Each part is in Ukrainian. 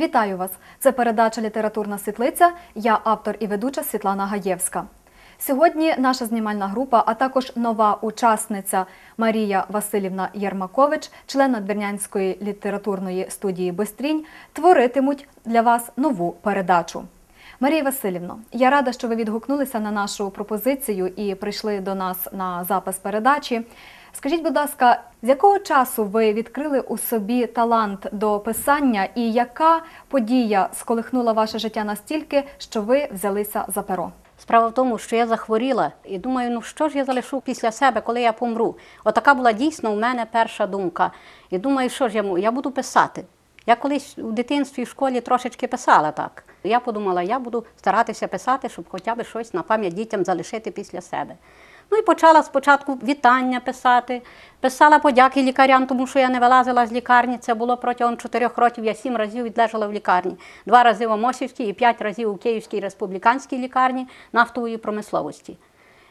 Вітаю вас! Це передача Літературна світлиця. Я автор і ведуча Світлана Гаєвська. Сьогодні наша знімальна група, а також нова учасниця Марія Васильівна Єрмакович, член Надвірнянської літературної студії Бистрінь, творитимуть для вас нову передачу. Марія Васильівно, я рада, що ви відгукнулися на нашу пропозицію і прийшли до нас на запис передачі. Скажіть, будь ласка, з якого часу ви відкрили у собі талант до писання, і яка подія сколихнула ваше життя настільки, що ви взялися за перо? Справа в тому, що я захворіла і думаю, ну що ж я залишу після себе, коли я помру. Отака була дійсно у мене перша думка. І думаю, що ж я, я буду писати. Я колись у дитинстві в школі трошечки писала так. Я подумала, я буду старатися писати, щоб хоча б щось на пам'ять дітям залишити після себе. Ну і почала спочатку вітання писати, писала подяки лікарям, тому що я не вилазила з лікарні. Це було протягом чотирьох років. Я сім разів відлежала в лікарні. Два рази в Амосівській і п'ять разів у Київській республіканській лікарні нафтової промисловості.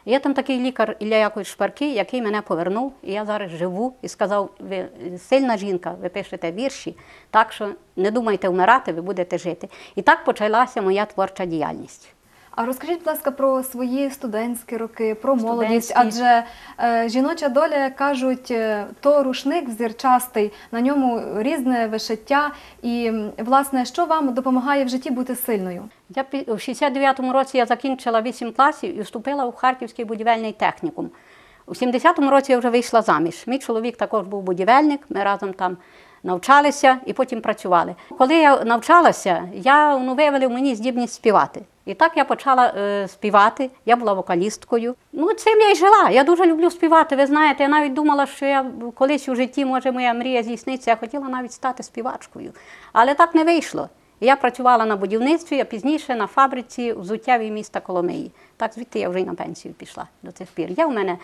Є там такий лікар Ілля Якович Шпаркий, який мене повернув, і я зараз живу і сказав: ви сильна жінка, ви пишете вірші, так що не думайте вмирати, ви будете жити. І так почалася моя творча діяльність. А розкажіть, будь ласка, про свої студентські роки, про молодість, адже е, жіноча доля, як кажуть, е, то рушник взірчастий, на ньому різне вишиття. І власне, що вам допомагає в житті бути сильною? Я у 69-му році я закінчила 8 класів і вступила у Харківський будівельний технікум. У 70-му році я вже вийшла заміж. Мій чоловік також був будівельник, ми разом там навчалися і потім працювали. Коли я навчалася, я ну, виявили в мені здібність співати. І так я почала е, співати, я була вокалісткою. Ну, цим я й жила. Я дуже люблю співати. Ви знаєте, я навіть думала, що я колись у житті, може, моя мрія здійсниться. Я хотіла навіть стати співачкою. Але так не вийшло. Я працювала на будівництві, а пізніше на фабриці взуттєвій міста Коломиї. Так звідти я вже й на пенсію пішла до цих пір. Є у мене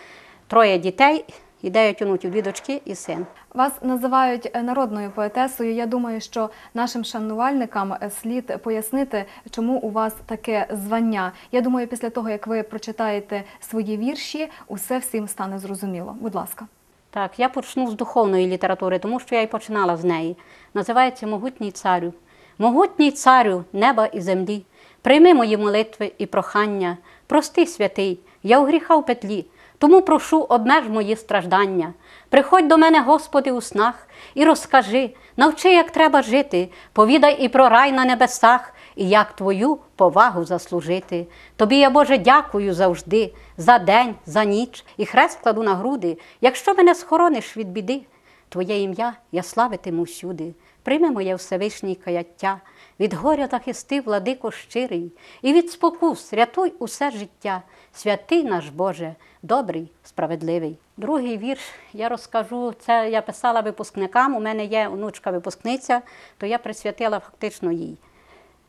троє дітей і дев'ять онуків, дві дочки і син. Вас називають е, народною поетесою. Я думаю, що нашим шанувальникам е, слід пояснити, чому у вас таке звання. Я думаю, після того як ви прочитаєте свої вірші, усе всім стане зрозуміло. Будь ласка. Так, я почну з духовної літератури, тому що я і починала з неї. Називається Могутній царю. Могутній царю неба і землі, прийми мої молитви і прохання, прости святий, я у гріха в петлі, тому прошу обмеж мої страждання. Приходь до мене, Господи, у снах, і розкажи, навчи, як треба жити, повідай і про рай на небесах, і як твою повагу заслужити. Тобі я, Боже, дякую завжди, за день, за ніч, і хрест кладу на груди, якщо мене схорониш від біди. Твоє ім'я я славитиму всюди. Прийми моє Всевишній каяття, від горя захисти, владико щирий, і від спокус рятуй усе життя. Святий наш Боже, добрий, справедливий. Другий вірш я розкажу. Це я писала випускникам. У мене є онучка-випускниця, то я присвятила фактично їй.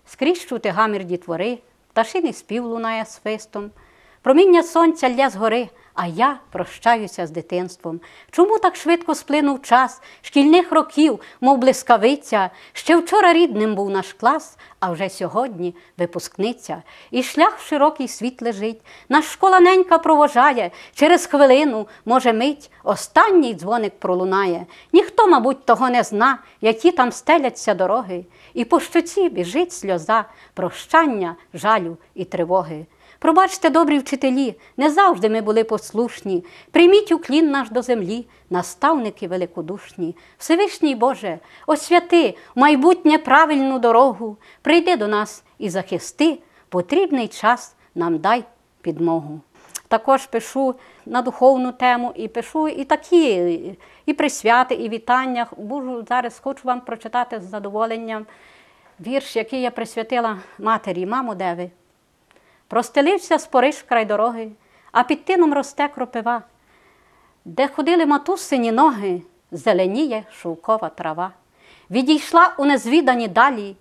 Скрізь чути гамір дітвори, пташиний спів лунає свистом, проміння сонця лє згори, а я прощаюся з дитинством. Чому так швидко сплинув час шкільних років, мов блискавиця? Ще вчора рідним був наш клас, а вже сьогодні випускниця. І шлях в широкий світ лежить. Нас школа ненька провожає, через хвилину, може, мить, останній дзвоник пролунає. Ніхто, мабуть, того не зна, які там стеляться дороги, і по щоці біжить сльоза, прощання, жалю і тривоги. Пробачте, добрі вчителі, не завжди ми були послушні. Прийміть уклін наш до землі, наставники великодушні. Всевишній Боже, освяти майбутнє правильну дорогу. Прийди до нас і захисти, потрібний час нам дай підмогу. Також пишу на духовну тему і пишу і такі, і присвяти, і вітання. Буду зараз хочу вам прочитати з задоволенням вірш, який я присвятила матері. Мамо, де ви? Простелився спориш край дороги, а під тином росте кропива, де ходили матусині ноги, зеленіє шовкова трава. Відійшла у незвідані далі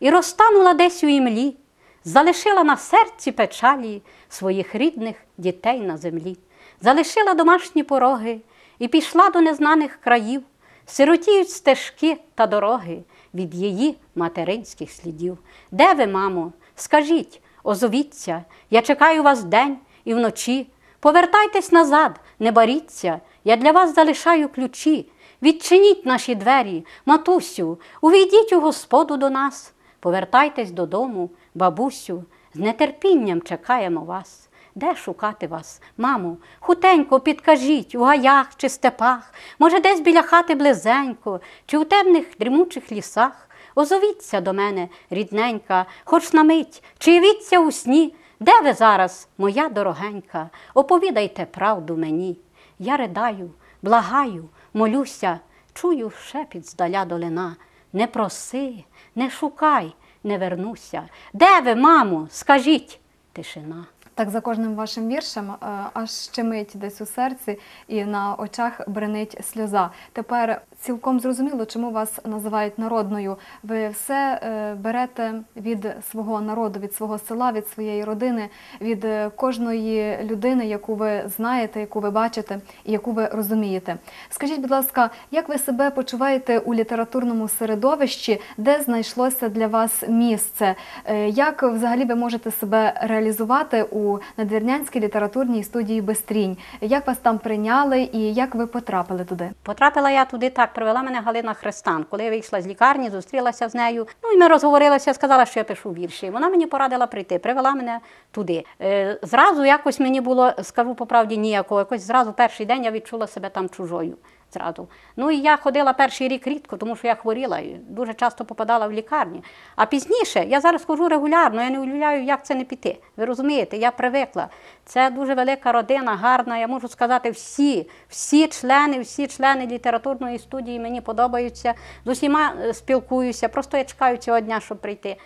і розтанула десь у імлі, залишила на серці печалі своїх рідних дітей на землі, залишила домашні пороги і пішла до незнаних країв, сиротіють стежки та дороги від її материнських слідів. Де ви, мамо? Скажіть, озовіться, я чекаю вас день і вночі. Повертайтесь назад, не боріться, я для вас залишаю ключі відчиніть наші двері, матусю, увійдіть у Господу до нас, повертайтесь додому, бабусю, з нетерпінням чекаємо вас. Де шукати вас, мамо? Хутенько підкажіть, у гаях чи степах, може, десь біля хати близенько, чи у темних дрімучих лісах. Озовіться до мене, рідненька, хоч на мить, чи явіться у сні. Де ви зараз, моя дорогенька? Оповідайте правду мені. Я ридаю, благаю, молюся, чую шепіт здаля долина. Не проси, не шукай, не вернуся. Де ви, мамо? Скажіть, тишина. Так за кожним вашим віршем е, аж щемить десь у серці і на очах бренить сльоза. Тепер цілком зрозуміло, чому вас називають народною. Ви все е, берете від свого народу, від свого села, від своєї родини, від е, кожної людини, яку ви знаєте, яку ви бачите і яку ви розумієте. Скажіть, будь ласка, як ви себе почуваєте у літературному середовищі, де знайшлося для вас місце? Е, Як взагалі ви можете себе реалізувати у надвірнянській літературній студії Бестрінь? Як вас там прийняли і як ви потрапили туди? Потрапила я туди так, привела мене Галина Христан. Коли я вийшла з лікарні, зустрілася з нею. Ну і ми розговорилися, сказала, що я пишу вірші. Вона мені порадила прийти, привела мене туди. Е, зразу якось мені було, скажу по правді, ніякого. Якось зразу перший день я відчула себе там чужою. Зразу. Ну і я ходила перший рік рідко, тому що я хворіла і дуже часто попадала в лікарні. А пізніше я зараз ходжу регулярно, я не уявляю, як це не піти. Ви розумієте, я привикла. Це дуже велика родина, гарна. Я можу сказати, всі, всі члени, всі члени літературної студії мені подобаються. З усіма е, спілкуюся. Просто я чекаю цього дня, щоб прийти.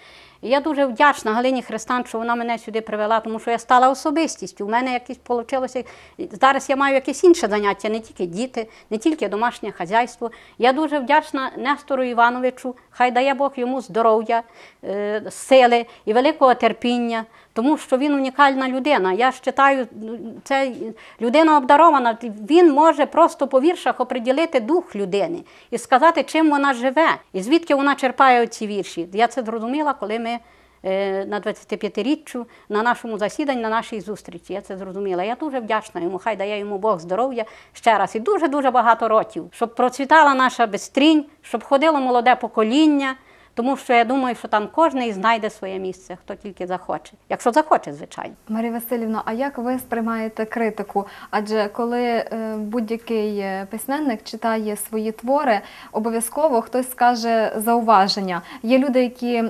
І я дуже вдячна Галині Христан, що вона мене сюди привела, тому що я стала особистістю. У мене якесь вийшло. Зараз я маю якесь інше заняття, не тільки діти, не тільки домашнє хазяйство. Я дуже вдячна Нестору Івановичу. Хай дає Бог йому здоров'я, е, сили і великого терпіння, тому що він унікальна людина. Я ж читаю, ну, це людина обдарована. Він може просто по віршах оприділити дух людини і сказати, чим вона живе, і звідки вона черпає ці вірші. Я це зрозуміла, коли ми е, на 25-річчю на нашому засіданні, на нашій зустрічі. Я це зрозуміла. Я дуже вдячна йому. Хай дає йому Бог здоров'я ще раз і дуже дуже багато років, щоб процвітала наша безстрінь, щоб ходило молоде покоління. Тому що я думаю, що там кожен знайде своє місце, хто тільки захоче. Якщо захоче, звичайно. Марія Васильівна, а як ви сприймаєте критику? Адже коли е, будь-який е, письменник читає свої твори, обов'язково хтось скаже зауваження. Є люди, які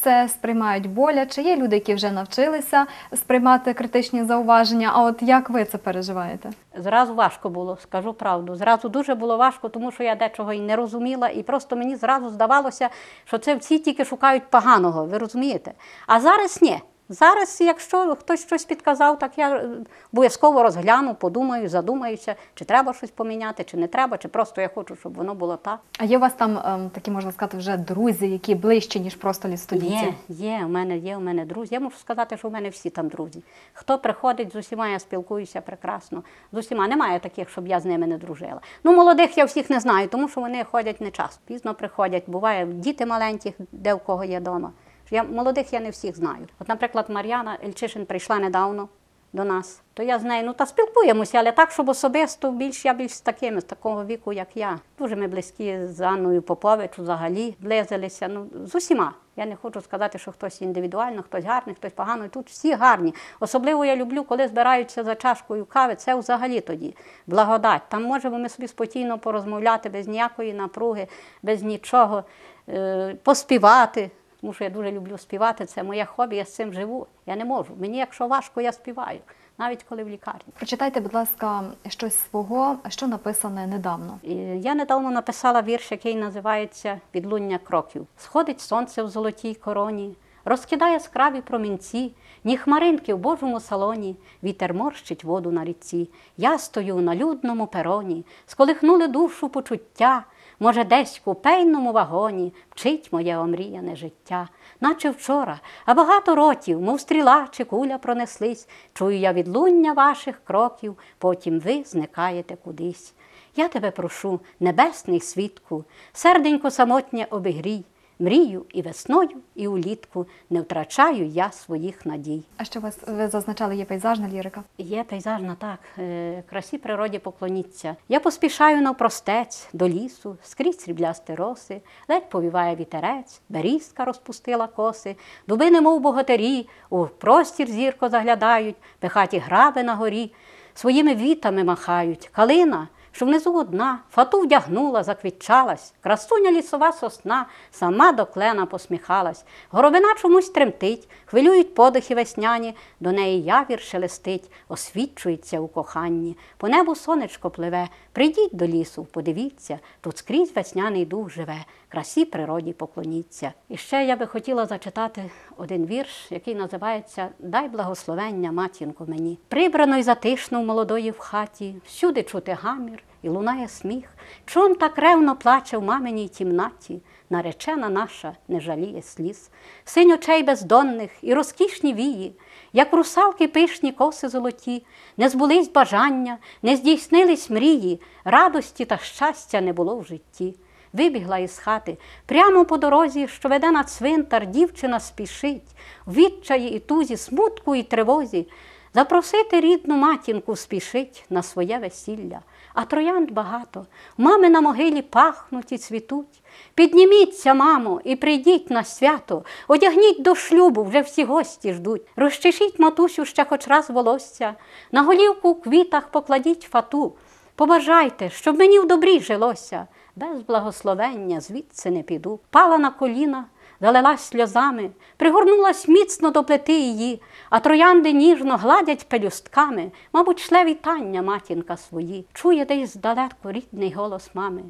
це сприймають боляче, є люди, які вже навчилися сприймати критичні зауваження. А от як ви це переживаєте? Зразу важко було, скажу правду. Зразу дуже було важко, тому що я дечого і не розуміла, і просто мені зразу здавалося, що це всі тільки шукають поганого, ви розумієте? А зараз ні. Зараз, якщо хтось щось підказав, так я е, обов'язково розгляну, подумаю, задумаюся, чи треба щось поміняти, чи не треба, чи просто я хочу, щоб воно було так. А є у вас там ем, такі, можна сказати, вже друзі, які ближчі, ніж просто лістудійці? Є, є, у мене є у мене друзі. Я можу сказати, що у мене всі там друзі. Хто приходить з усіма, я спілкуюся прекрасно. З усіма немає таких, щоб я з ними не дружила. Ну, молодих я всіх не знаю, тому що вони ходять не часто. Пізно приходять. Буває діти маленькі, де в кого є вдома. Я молодих я не всіх знаю. От, наприклад, Мар'яна Ельчишин прийшла недавно до нас. То я з нею ну та спілкуємося, але так, щоб особисто більш я більш з такими, з такого віку, як я. Дуже ми близькі з Анною Попович взагалі близилися. Ну, з усіма. Я не хочу сказати, що хтось індивідуально, хтось гарний, хтось поганий. Тут всі гарні. Особливо я люблю, коли збираються за чашкою кави. Це взагалі тоді благодать. Там можемо ми собі спокійно порозмовляти без ніякої напруги, без нічого, е, поспівати. Тому що я дуже люблю співати, це моє хобі, я з цим живу. Я не можу. Мені, якщо важко, я співаю, навіть коли в лікарні. Прочитайте, будь ласка, щось свого, що написане недавно. Я недавно написала вірш, який називається Відлуння кроків. Сходить сонце в золотій короні, розкидає яскраві промінці, ні хмаринки в Божому салоні, вітер морщить воду на ріці. Я стою на людному пероні, сколихнули душу почуття. Може, десь в купейному вагоні вчить моє омріяне життя, наче вчора, а багато років, мов стріла чи куля пронеслись. Чую я відлуння ваших кроків, потім ви зникаєте кудись. Я тебе прошу, небесний свідку, серденько самотнє обігрій, Мрію і весною, і улітку не втрачаю я своїх надій. А що вас ви зазначали, є пейзажна лірика? Є пейзажна так, е, красі природі поклоніться. Я поспішаю навпростець до лісу, скрізь сріблясті роси, ледь повіває вітерець, берізка розпустила коси, дуби, немов богатирі, у простір зірко заглядають, пихаті граби на горі, своїми вітами махають, калина. Що внизу одна, фату вдягнула, заквітчалась, красуня лісова сосна, сама до клена посміхалась. Горобина чомусь тремтить, хвилюють подихи весняні, до неї явір шелестить, освічується у коханні. По небу сонечко пливе, прийдіть до лісу, подивіться, тут скрізь весняний дух живе, красі природі поклоніться. І ще я би хотіла зачитати один вірш, який називається Дай благословення матінку мені. Прибрано й затишно в молодої в хаті, всюди чути гамір і лунає сміх. Чом так ревно плаче в маминій тімнаті? Наречена наша не жаліє сліз, синь очей бездонних і розкішні вії, як русалки пишні коси золоті, не збулись бажання, не здійснились мрії, радості та щастя не було в житті. Вибігла із хати. Прямо по дорозі, що веде на цвинтар, дівчина спішить, в відчаї і тузі, смутку і тривозі. Запросити рідну матінку спішить на своє весілля. А троянд багато, мами на могилі пахнуть і цвітуть. Підніміться, мамо, і прийдіть на свято, одягніть до шлюбу, вже всі гості ждуть. Розчешіть матусю ще хоч раз волосся, на голівку у квітах покладіть фату. Побажайте, щоб мені в добрі жилося, без благословення звідси не піду. Пала на коліна, залилась сльозами, пригорнулась міцно до плити її, а троянди ніжно гладять пелюстками, мабуть, шле вітання матінка свої, чує десь здалеку рідний голос мами.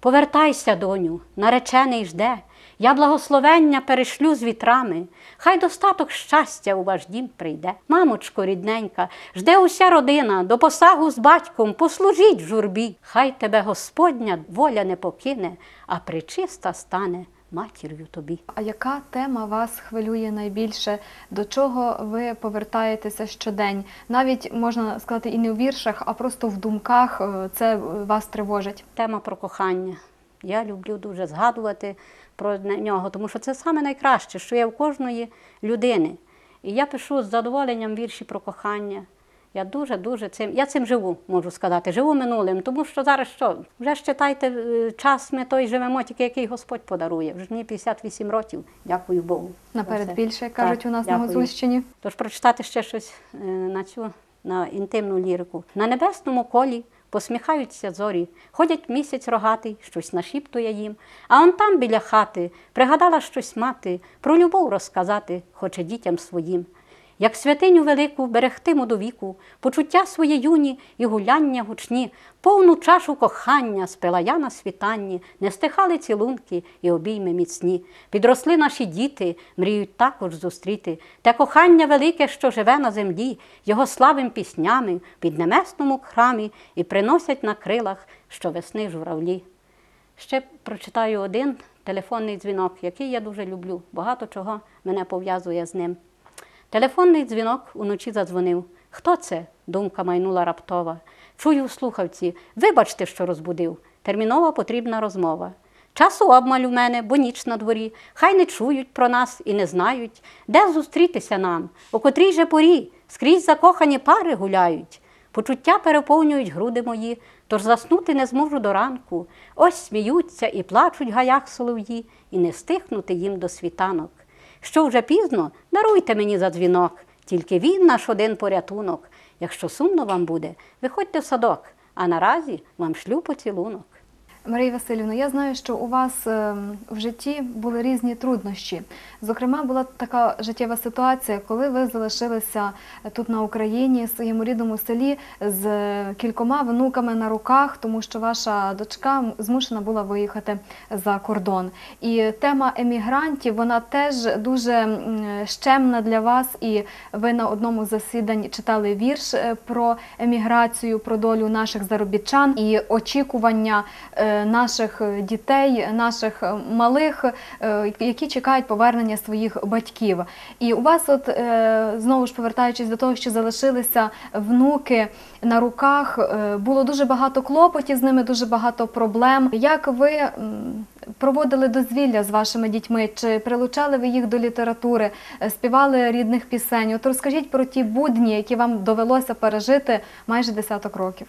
Повертайся, доню, наречений жде, я благословення перешлю з вітрами, хай достаток щастя у ваш дім прийде. Мамочко рідненька, жде уся родина, до посагу з батьком послужіть в журбі. Хай тебе Господня воля не покине, а причиста стане матір'ю тобі. А яка тема вас хвилює найбільше? До чого ви повертаєтеся щодень? Навіть можна сказати і не у віршах, а просто в думках е, це вас тривожить. Тема про кохання. Я люблю дуже згадувати про нього, тому що це саме найкраще, що є в кожної людини. І я пишу з задоволенням вірші про кохання. Я дуже-дуже цим, я цим живу, можу сказати, живу минулим, тому що зараз що? Вже ж читайте, е, час ми той живемо, тільки який Господь подарує. Вже мені 58 років, дякую Богу. Наперед більше кажуть Так, у нас на дякую. Гуцульщині. Тож прочитати ще щось е, на цю на інтимну лірику. На небесному колі посміхаються зорі, ходять місяць рогатий, щось нашіптує їм. А он там біля хати пригадала щось мати, про любов розказати, хоче дітям своїм. Як святиню велику берегтиму до віку, почуття своє юні і гуляння гучні, повну чашу кохання спила я на світанні, не стихали цілунки і обійми міцні. Підросли наші діти, мріють також зустріти те кохання велике, що живе на землі, його славим піснями під небесному храмі і приносять на крилах щовесни журавлі. Ще прочитаю один телефонний дзвінок, який я дуже люблю. Багато чого мене пов'язує з ним. Телефонний дзвінок уночі задзвонив. Хто це? Думка майнула раптова. Чую у слухавці. Вибачте, що розбудив. Термінова потрібна розмова. Часу обмаль у мене, бо ніч на дворі. Хай не чують про нас і не знають, де зустрітися нам, у котрій же порі скрізь закохані пари гуляють. Почуття переповнюють груди мої, тож заснути не зможу до ранку. Ось сміються і плачуть в гаях солов'ї, і не стихнути їм до світанок. Що вже пізно, даруйте мені за дзвінок, тільки він наш один порятунок. Якщо сумно вам буде, виходьте в садок, а наразі вам шлю поцілунок. Марія Васильівна, я знаю, що у вас ем, в житті були різні труднощі. Зокрема, була така життєва ситуація, коли ви залишилися тут на Україні, в своєму рідному селі з кількома внуками на руках, тому що ваша дочка змушена була виїхати за кордон. І тема емігрантів вона теж дуже щемна для вас. І ви на одному з засідань читали вірш е, про еміграцію, про долю наших заробітчан і очікування. Наших дітей, наших малих, е, які чекають повернення своїх батьків. І у вас, от е, знову ж повертаючись до того, що залишилися внуки на руках, е, було дуже багато клопотів з ними, дуже багато проблем. Як ви проводили дозвілля з вашими дітьми? Чи прилучали ви їх до літератури, співали рідних пісень? От розкажіть про ті будні, які вам довелося пережити майже десяток років.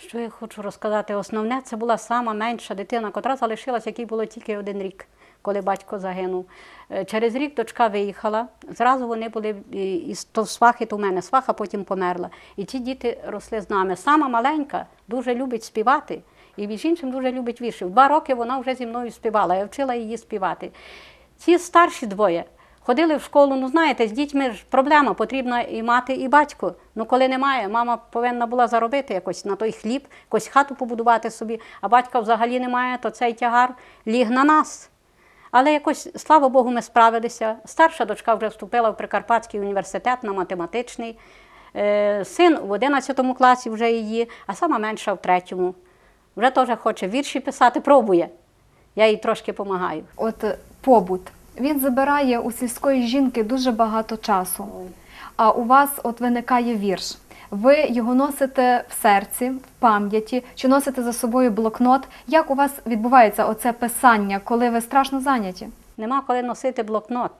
Що я хочу розказати? Основне, це була сама менша дитина, котра залишилась, якій було тільки один рік, коли батько загинув. Е, Через рік дочка виїхала. Зразу вони були із то свахи, то в мене сваха потім померла. І ті діти росли з нами. Сама маленька дуже любить співати. І між іншим дуже любить вірші. В два роки вона вже зі мною співала, я вчила її співати. Ці старші двоє ходили в школу, ну знаєте, з дітьми ж проблема, потрібна і мати, і батько. Ну коли немає, мама повинна була заробити якось на той хліб, якось хату побудувати собі, а батька взагалі немає, то цей тягар ліг на нас. Але якось, слава Богу, ми справилися. Старша дочка вже вступила в Прикарпатський університет на математичний. Е, Син в 11 класі вже її, а сама менша в третьому. Вже теж хоче вірші писати, пробує. Я їй трошки допомагаю. От е, побут. Він забирає у сільської жінки дуже багато часу. А у вас от виникає вірш. Ви його носите в серці, в пам'яті, чи носите за собою блокнот. Як у вас відбувається оце писання, коли ви страшно зайняті? Нема коли носити блокнот.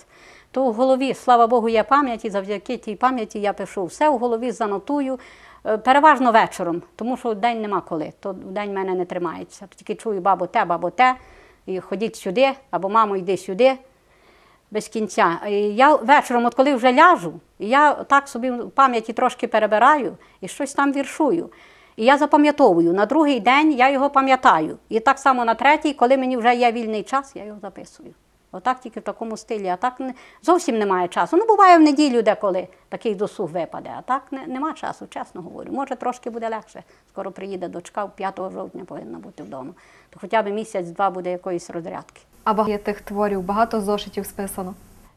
То в голові, слава Богу, є пам'ять, завдяки тій пам'яті я пишу. Все в голові занотую, е, переважно вечором, тому що в день нема коли. То день мене не тримається. Тільки чую бабу те, бабу те, і ходіть сюди, або мамо, йди сюди. Без кінця. І я вечором, от коли вже ляжу, я так собі в пам'яті трошки перебираю і щось там віршую. І я запам'ятовую. На другий день я його пам'ятаю. І так само на третій, коли мені вже є вільний час, я його записую. Отак тільки в такому стилі. А так не, зовсім немає часу. Ну, буває в неділю деколи такий досуг випаде, а так не, нема часу, чесно говорю. Може, трошки буде легше. Скоро приїде дочка, 5 жовтня повинна бути вдома. То хоча б місяць-два буде якоїсь розрядки. А багато є тих творів, багато зошитів списано.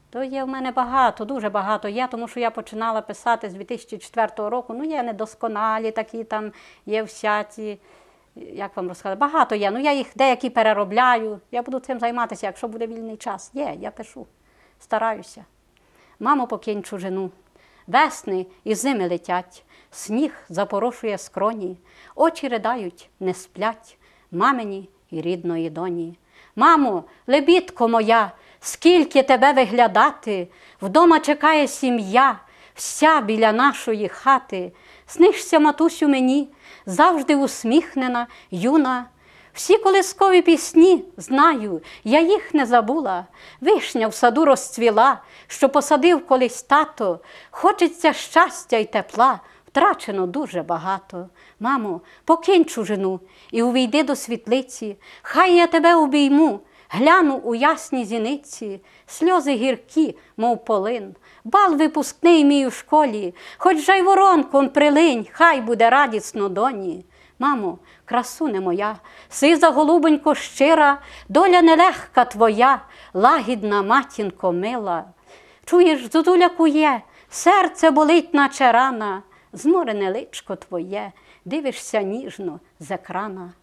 То є в мене багато, дуже багато є, тому що я починала писати з 2004 року. Ну, є недосконалі такі там, є всяці, як вам розказати, багато є. Ну, я їх деякі переробляю. Я буду цим займатися, якщо буде вільний час. Є, я пишу, стараюся. Мамо, покинь чужину. Весни і зими летять, сніг запорошує скроні, очі ридають, не сплять, мамині і рідної доні. Мамо, лебідко моя, скільки тебе виглядати, вдома чекає сім'я, вся біля нашої хати. Снишся, матусю, мені, завжди усміхнена, юна. Всі колискові пісні знаю, я їх не забула. Вишня в саду розцвіла, що посадив колись тато. Хочеться щастя й тепла, втрачено дуже багато. Мамо, покинь чужину і увійди до світлиці, хай я тебе обійму, гляну у ясні зіниці, сльози гіркі, мов полин. Бал випускний мій у школі, хоч жайворонком прилинь, хай буде радісно доні. Мамо, красуне моя, сиза голубонько щира, доля нелегка твоя, лагідна матінко мила. Чуєш, зозуля кує, серце болить, наче рана, зморене личко твоє, дивишся ніжно з екрана,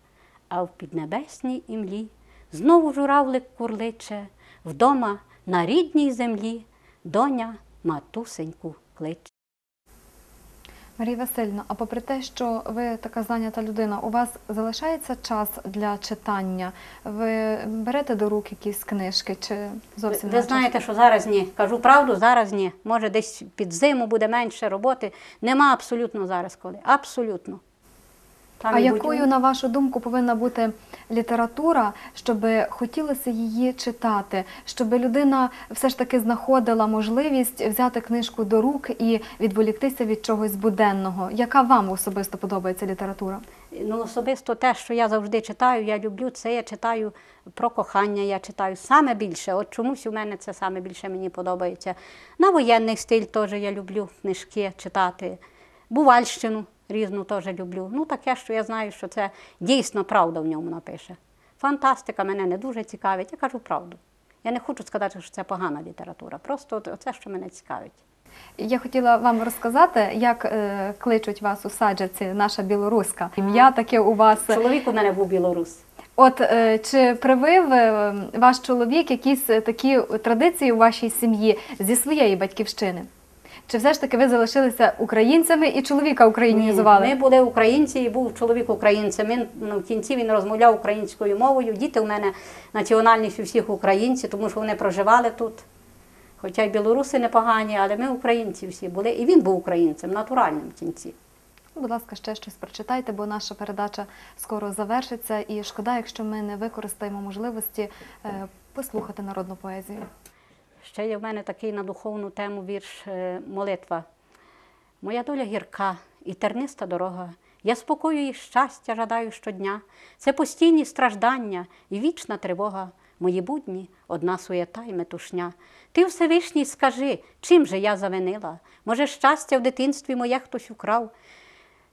а в піднебесній імлі знову журавлик курличе, вдома на рідній землі доня матусеньку кличе. Марія Васильівна, а попри те, що ви така зайнята людина, у вас залишається час для читання? Ви берете до рук якісь книжки чи зовсім Ви не знаєте, що зараз ні. Кажу правду, зараз ні. Може, десь під зиму буде менше роботи. Нема абсолютно зараз коли. Абсолютно. Там А якою, будь- на вашу думку, повинна бути література, щоб хотілося її читати, щоб людина все ж таки знаходила можливість взяти книжку до рук і відволіктися від чогось буденного? Яка вам особисто подобається література? Ну, особисто те, що я завжди читаю, я люблю це, я читаю про кохання, я читаю саме більше. От чомусь у мене це саме більше мені подобається. На воєнний стиль теж я люблю книжки читати. Бувальщину різну теж люблю. Ну, таке, що я знаю, що це дійсно правда в ньому напише. Фантастика мене не дуже цікавить, я кажу правду. Я не хочу сказати, що це погана література. Просто оце, що мене цікавить. Я хотіла вам розказати, як е, кличуть вас у саджавці наша білоруська. Ім'я таке у вас. Чоловік у мене був білорус. От е, чи привив е, ваш чоловік якісь такі традиції у вашій сім'ї зі своєї батьківщини? Чи все ж таки ви залишилися українцями і чоловіка українізували? Ми були українці, і був чоловік українцем. Він ну, в кінці він розмовляв українською мовою. Діти у мене національність у всіх українці, тому що вони проживали тут. Хоча й білоруси непогані, але ми українці всі були. І він був українцем, натуральним в кінці. Будь ласка, ще щось прочитайте, бо наша передача скоро завершиться, і шкода, якщо ми не використаємо можливості е, послухати народну поезію. Ще є в мене такий на духовну тему вірш е, молитва. Моя доля гірка і терниста дорога. Я спокою і щастя жадаю щодня. Це постійні страждання і вічна тривога. Мої будні одна суєта й метушня. Ти Всевишній скажи, чим же я завинила? Може, щастя в дитинстві моє хтось украв?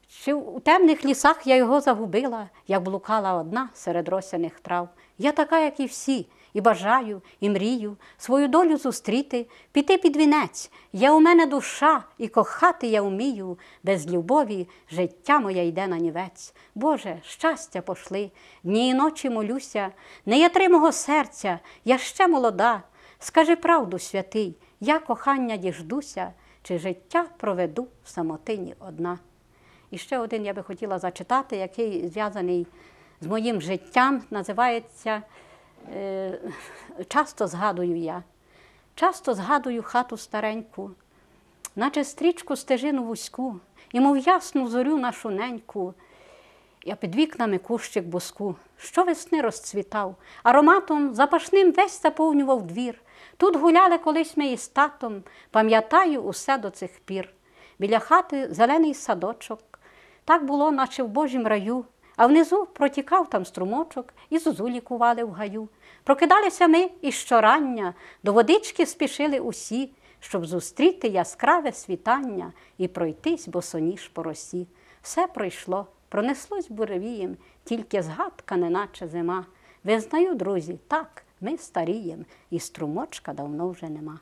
Чи у темних лісах я його загубила, як блукала одна серед росяних трав. Я така, як і всі, і бажаю, і мрію свою долю зустріти, піти під вінець. Я у мене душа, і кохати я вмію. Без любові життя моє йде на нівець. Боже, щастя пошли, дні і ночі молюся, не ятри мого серця, я ще молода. Скажи правду, святий, я кохання діждуся, чи життя проведу в самотині одна. І ще один я би хотіла зачитати, який зв'язаний з моїм життям, називається Часто згадую я. Часто згадую хату стареньку, наче стрічку стежину вузьку, і мов ясну зорю нашу неньку. Я під вікнами кущик буску, що весни розцвітав, ароматом запашним весь заповнював двір. Тут гуляли колись ми із татом, пам'ятаю усе до цих пір. Біля хати зелений садочок, так було, наче в Божім раю, а внизу протікав там струмочок, і зозулі кували в гаю. Прокидалися ми і щорання, до водички спішили усі, щоб зустріти яскраве світання і пройтись босоніж по росі. Все пройшло, пронеслось буревієм, тільки згадка, неначе зима. Визнаю, друзі, так, ми старієм, і струмочка давно вже нема.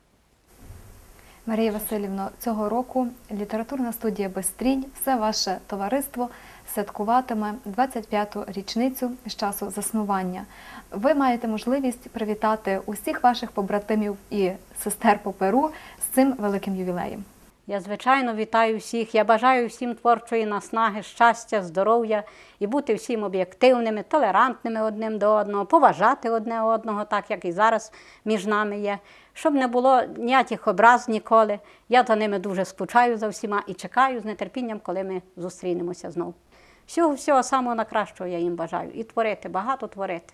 Марія Васильівна, цього року літературна студія Бестрінь, все ваше товариство святкуватиме 25-ту річницю з часу заснування. Ви маєте можливість привітати усіх ваших побратимів і сестер по Перу з цим великим ювілеєм. Я, звичайно, вітаю всіх. Я бажаю всім творчої наснаги, щастя, здоров'я і бути всім об'єктивними, толерантними одним до одного, поважати одне одного, так як і зараз між нами є. Щоб не було ніяких образ ніколи. Я за ними дуже скучаю за всіма і чекаю з нетерпінням, коли ми зустрінемося знову. Всього, всього самого найкращого я їм бажаю. І творити, багато творити.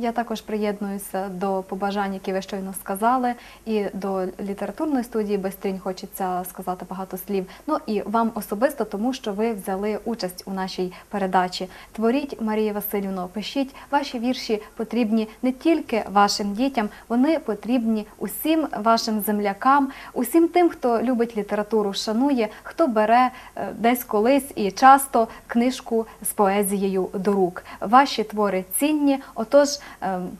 Я також приєднуюся до побажань, які ви щойно сказали, і до літературної студії Бестрінь хочеться сказати багато слів. Ну і вам особисто, тому що ви взяли участь у нашій передачі. Творіть, Марія Васильівно, пишіть ваші вірші потрібні не тільки вашим дітям, вони потрібні усім вашим землякам, усім тим, хто любить літературу, шанує, хто бере е, десь колись і часто книжку з поезією до рук. Ваші твори цінні, отож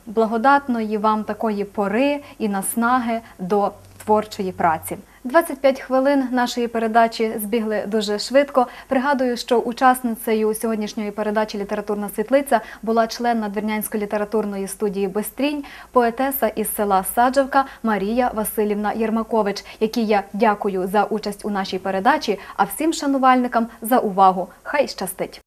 благодатної вам такої пори і наснаги до творчої праці. 25 хвилин нашої передачі збігли дуже швидко. Пригадую, що учасницею сьогоднішньої передачі Літературна світлиця була член Надвірнянської літературної студії Бестрінь, поетеса із села Саджавка Марія Васильівна Єрмакович, якій я дякую за участь у нашій передачі, а всім шанувальникам за увагу. Хай щастить!